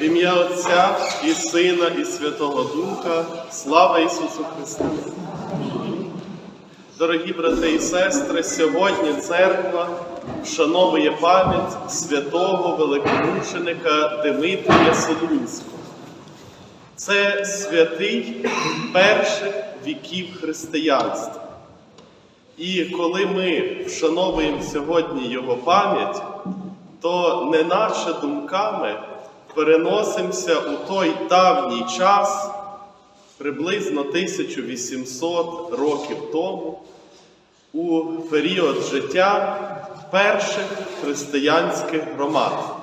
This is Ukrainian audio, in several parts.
Ім'я Отця і Сина, і Святого Духа, слава Ісусу Христу! Дорогі брати і сестри, сьогодні церква вшановує пам'ять святого великомученика Димитрія Солунського. Це святий перших віків християнства. І коли ми вшановуємо сьогодні його пам'ять, то не неначе думками переносимося у той давній час, приблизно 1800 років тому, у період життя перших християнських громад.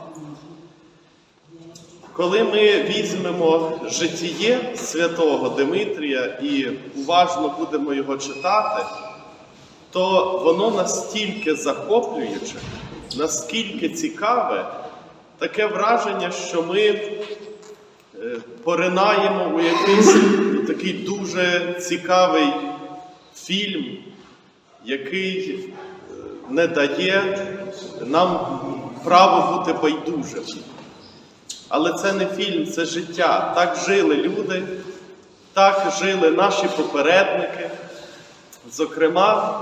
Коли ми візьмемо житіє святого Димитрія і уважно будемо його читати, то воно настільки захоплююче, наскільки цікаве, таке враження, що ми е, поринаємо у якийсь такий дуже цікавий фільм, який е, не дає нам право бути байдужим. Але це не фільм, це життя. Так жили люди, так жили наші попередники. Зокрема,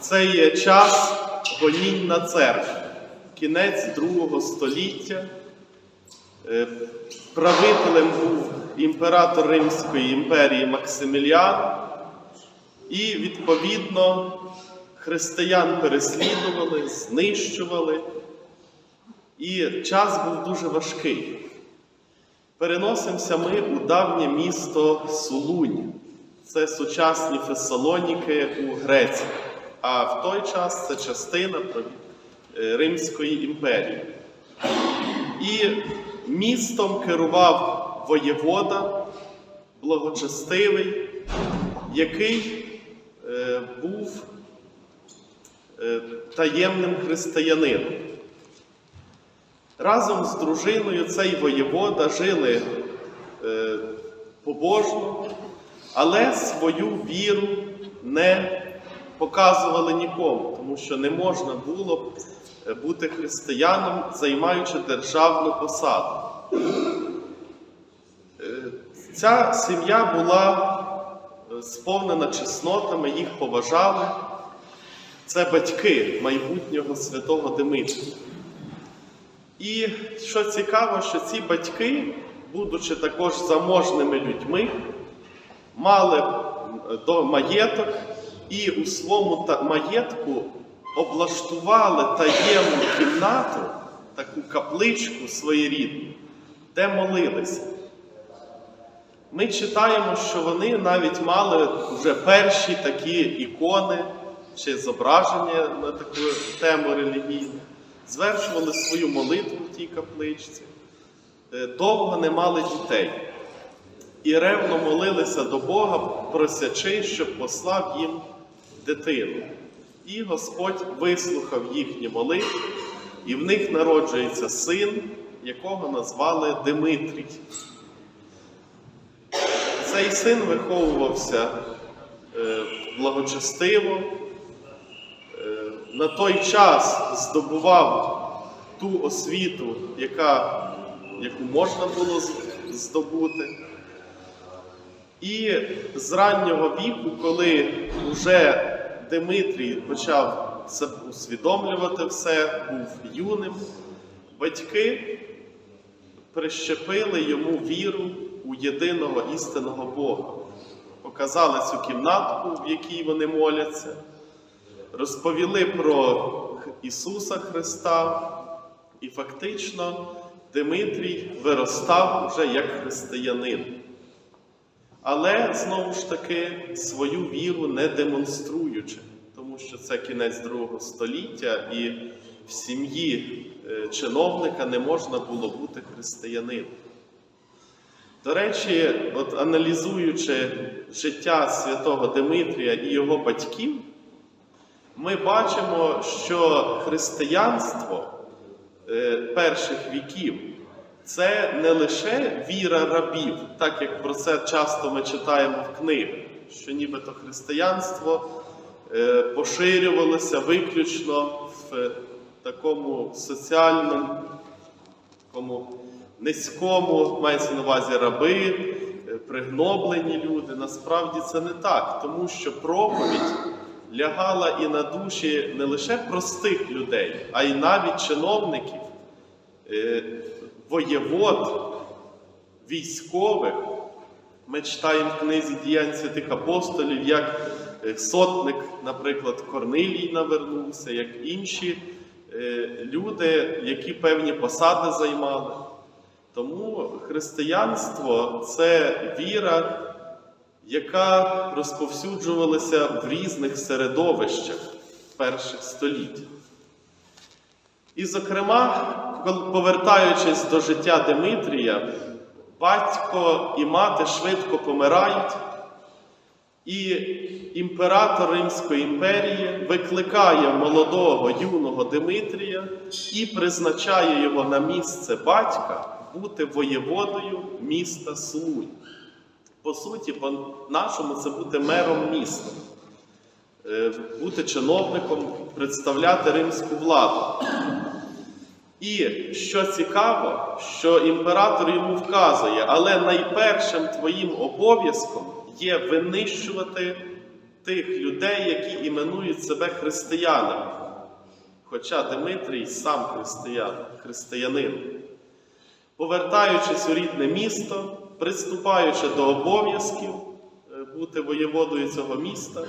це є час гонінь на церкву, кінець другого століття. Е, Правителем був імператор Римської імперії Максиміліан, і, відповідно, християн переслідували, знищували. І час був дуже важкий. Переносимося ми у давнє місто Сулунь. Це сучасні Фесалоніки у Греції. А в той час це частина е, Римської імперії. І містом керував воєвода, благочестивий, який е, був е, таємним християнином. Разом з дружиною цей воєвода жили е, побожно, але свою віру не показували нікому, тому що не можна було е, бути християном, займаючи державну посаду. Е, Ця сім'я була е, сповнена чеснотами, їх поважали. Це батьки майбутнього святого Димитрія. І що цікаво, що ці батьки, будучи також заможними людьми, мали до маєток і у своєму маєтку облаштували таємну кімнату, таку капличку своєрідну, де молилися. Ми читаємо, що вони навіть мали вже перші такі ікони чи зображення на таку тему релігійну, звершували свою молитву в тій капличці, Е, довго не мали дітей і ревно молилися до Бога, просячи, щоб послав їм дитину. І Господь вислухав їхні молитви, і в них народжується син, якого назвали Димитрій. Цей син виховувався е, благочестиво, на той час здобував ту освіту, яка, яку можна було здобути. І з раннього віку, коли вже Димитрій почав це усвідомлювати все, був юним, батьки прищепили йому віру у єдиного істинного Бога. Показали цю кімнатку, в якій вони моляться, розповіли про Ісуса Христа, і фактично Димитрій виростав вже як християнин. Але знову ж таки свою віру не демонструючи, тому що це кінець другого століття, і в сім'ї е, чиновника не можна було бути християнином. До речі, от аналізуючи життя святого Димитрія і його батьків, ми бачимо, що християнство е, перших віків це не лише віра рабів, так як про це часто ми читаємо в книгах, що нібито християнство е, поширювалося виключно в такому соціальному, такому низькому, мається на увазі раби, е, пригноблені люди. Насправді це не так, тому що проповідь лягала і на душі не лише простих людей, а й навіть чиновників, е, воєвод, військових. Ми читаємо в книзі діянь святих апостолів, як е, сотник, наприклад, Корнилій навернувся, як інші е, люди, які певні посади займали. Тому християнство це віра, яка розповсюджувалася в різних середовищах перших століть. І, зокрема, повертаючись до життя Димитрія, батько і мати швидко помирають, і імператор Римської імперії викликає молодого юного Димитрія і призначає його на місце батька бути воєводою міста Сулунь. По суті, по-нашому це бути мером міста, Е, бути чиновником, представляти римську владу. І що цікаво, що імператор йому вказує, але найпершим твоїм обов'язком є винищувати тих людей, які іменують себе християнами. Хоча Димитрій сам християн, християнин. Повертаючись у рідне місто, приступаючи до обов'язків е, бути воєводою цього міста,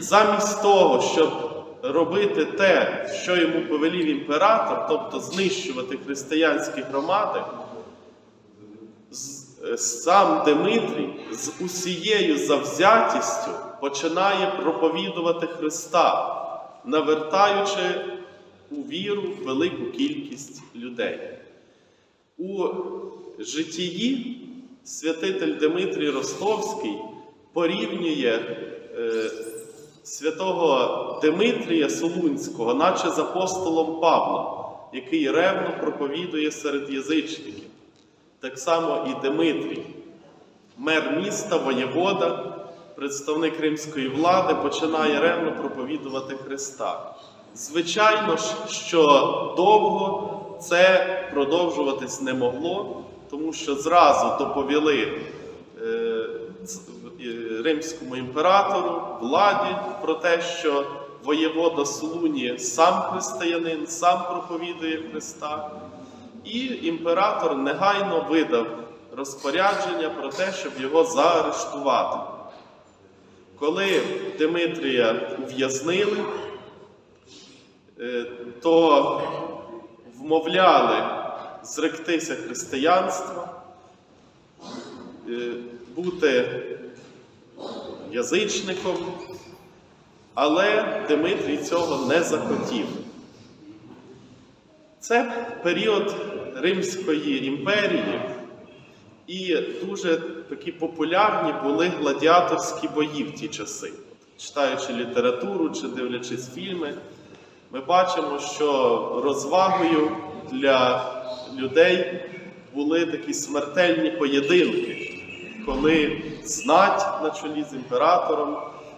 замість того, щоб робити те, що йому повелів імператор, тобто знищувати християнські громади, е, сам Димитрій з усією завзятістю починає проповідувати Христа, навертаючи у віру велику кількість людей. У житії святитель Димитрій Ростовський порівнює е, святого Димитрія Солунського, наче з апостолом Павлом, який ревно проповідує серед язичників. Так само і Димитрій, мер міста, воєвода, представник римської влади, починає ревно проповідувати Христа. Звичайно ж, що довго це продовжуватись не могло, тому що зразу доповіли е, римському імператору, владі про те, що воєвода Солуні сам християнин, сам проповідує Христа. І імператор негайно видав розпорядження про те, щоб його заарештувати. Коли Димитрія ув'язнили, е, то вмовляли зректися християнства, е, бути язичником, але Димитрій цього не захотів. Це період Римської імперії, і дуже такі популярні були гладіаторські бої в ті часи. Читаючи літературу чи дивлячись фільми, ми бачимо, що розвагою для людей були такі смертельні поєдинки, коли знать на чолі з імператором,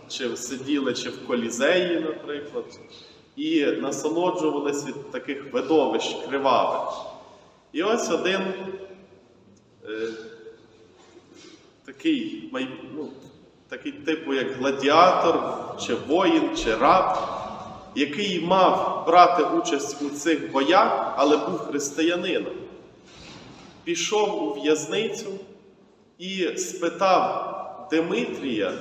чи сиділи чи в колізеї, наприклад, і насолоджувалися від таких видовищ кривавих. І ось один е, такий, ну, такий типу, як гладіатор, чи воїн, чи раб, який мав брати участь у цих боях, але був християнином, пішов у в'язницю і спитав Димитрія,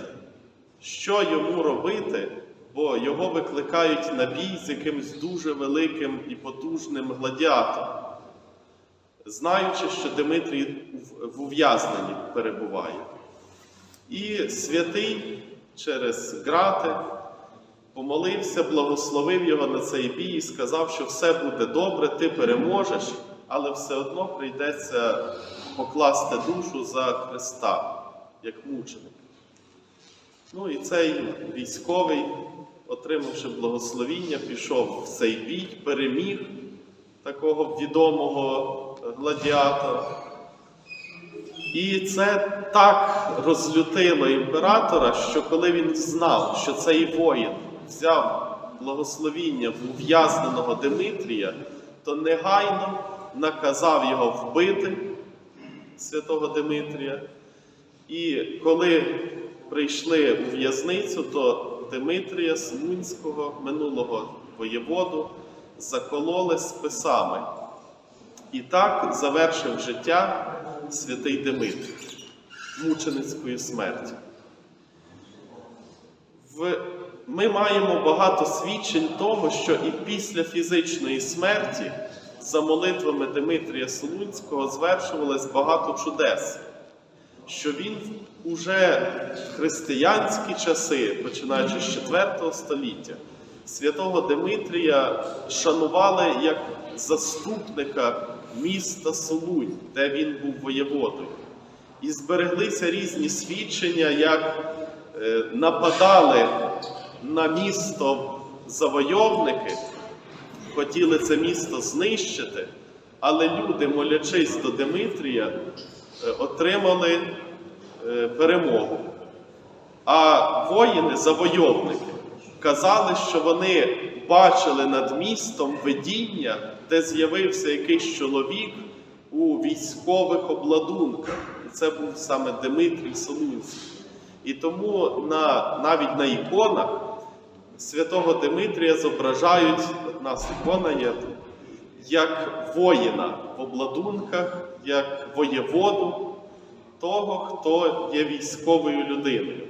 що йому робити, бо його викликають на бій з якимось дуже великим і потужним гладіатором, знаючи, що Димитрій в ув'язненні перебуває. І святий через грати помолився, благословив його на цей бій і сказав, що все буде добре, ти переможеш, але все одно прийдеться покласти душу за Христа, як мученик. Ну і цей військовий, отримавши благословіння, пішов в цей бій, переміг такого відомого гладіатора. І це так розлютило імператора, що коли він знав, що цей воїн взяв благословіння в ув'язненого Димитрія, то негайно наказав його вбити святого Димитрія. І коли прийшли у в'язницю, то Димитрія Смунського, минулого воєводу, закололи списами. І так завершив життя святий Димитрій мученицької смерті. В... Ми маємо багато свідчень того, що і після фізичної смерті за молитвами Димитрія Солунського звершувалось багато чудес, що він уже в християнські часи, починаючи з 4 століття, святого Димитрія шанували як заступника міста Солунь, де він був воєводою. І збереглися різні свідчення, як е, нападали на місто завойовники, хотіли це місто знищити, але люди, молячись до Димитрія, е, отримали е, перемогу. А воїни, завойовники, казали, що вони бачили над містом видіння, де з'явився якийсь чоловік у військових обладунках. І це був саме Димитрій Солунський. І тому на, навіть на іконах святого Димитрія зображають, от нас ікона є, як воїна в обладунках, як воєводу того, хто є військовою людиною.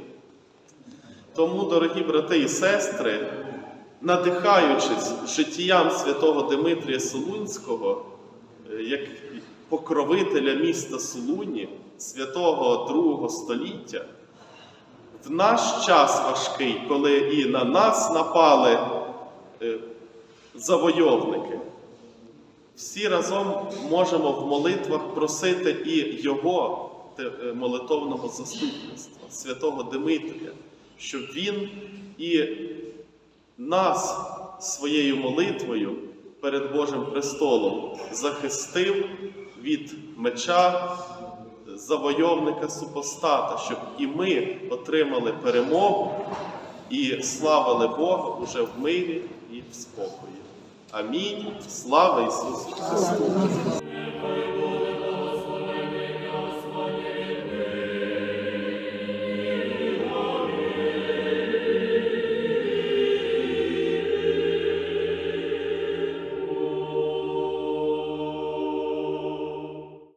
Тому, дорогі брати і сестри, надихаючись життям святого Димитрія Солунського, е, як покровителя міста Солуні, святого другого століття, в наш час важкий, коли і на нас напали е, завойовники, всі разом можемо в молитвах просити і Його е, молитовного заступництва, святого Димитрія, щоб він і нас своєю молитвою перед Божим престолом захистив від меча завойовника супостата, щоб і ми отримали перемогу і славили Бога уже в мирі і в спокої. Амінь. Слава Ісусу Христу!